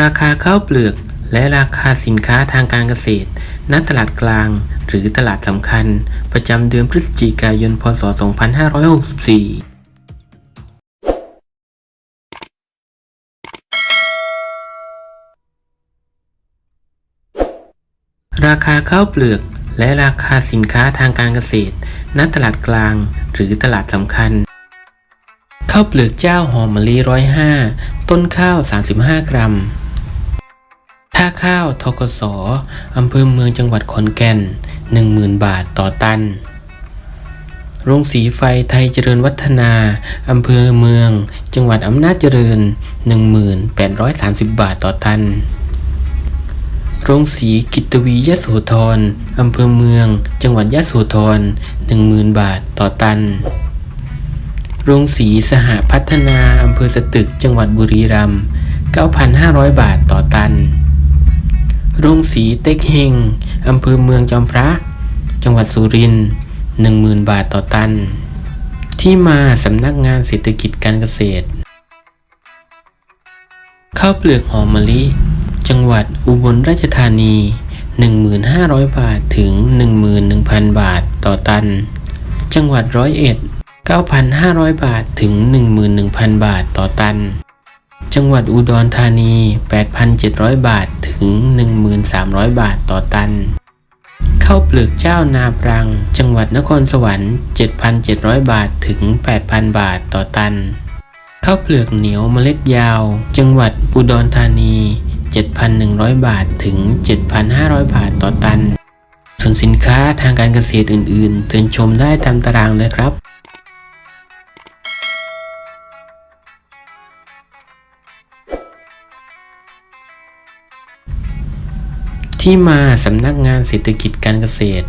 ราคาข้าวเปลือกและราคาสินค้าทางการเกษตร ณ ตลาดกลาง หรือตลาดสำคัญ ประจำเดือนพฤศจิกายน พศ 2564ราคาข้าวเปลือกและราคาสินค้าทางการเกษตร ณ ตลาดกลาง หรือตลาดสำคัญ ข้าวเปลือกเจ้าหอมมะลิร้อยห้าต้นข้าว 35 กรัม ท่าข้าวทกสอำเภอเมืองจังหวัดขอนแก่น 10,000 บาทต่อตัน โรงสีไฟไทยเจริญวัฒนาอำเภอเมือง จังหวัดอำนาจเจริญ 1830 บาทต่อตัน โรงสีกิตวียโสธรอำเภอเมือง จังหวัดยะโสธร 10,000 บาทต่อตันโรงสีสหพัฒนาอำเภอสตึกจังหวัดบุรีรัมย์ 9,500 บาทต่อตัน โรงสีเต็กเฮงอำเภอเมืองจอมพระ จังหวัดสุรินทร์10,000 บาทต่อตัน ที่มาสำนักงานเศรษฐกิจการเกษตร ข้าวเปลือกหอมมะลิ จังหวัดอุบลราชธานี 1,500 บาทถึง 11,000 บาทต่อตัน จังหวัดร้อยเอ็ด9,500 บาทถึง 11,000 บาทต่อตัน จังหวัดอุดรธานี 8,700 บาท ถึง 1,300 บาทต่อตัน ข้าวเปลือกเจ้านาปรัง จังหวัดนครสวรรค์ 7,700 บาทถึง 8,000 บาทต่อตัน ข้าวเปลือกเหนียวเมล็ดยาว จังหวัดอุดรธานี 7,100 บาทถึง 7,500 บาทต่อตันส่วนสินค้าทางการเกษตรอื่น ๆ เตือนชมได้ตามตารางเลยครับ ที่มาสำนักงานเศรษฐกิจการเกษตร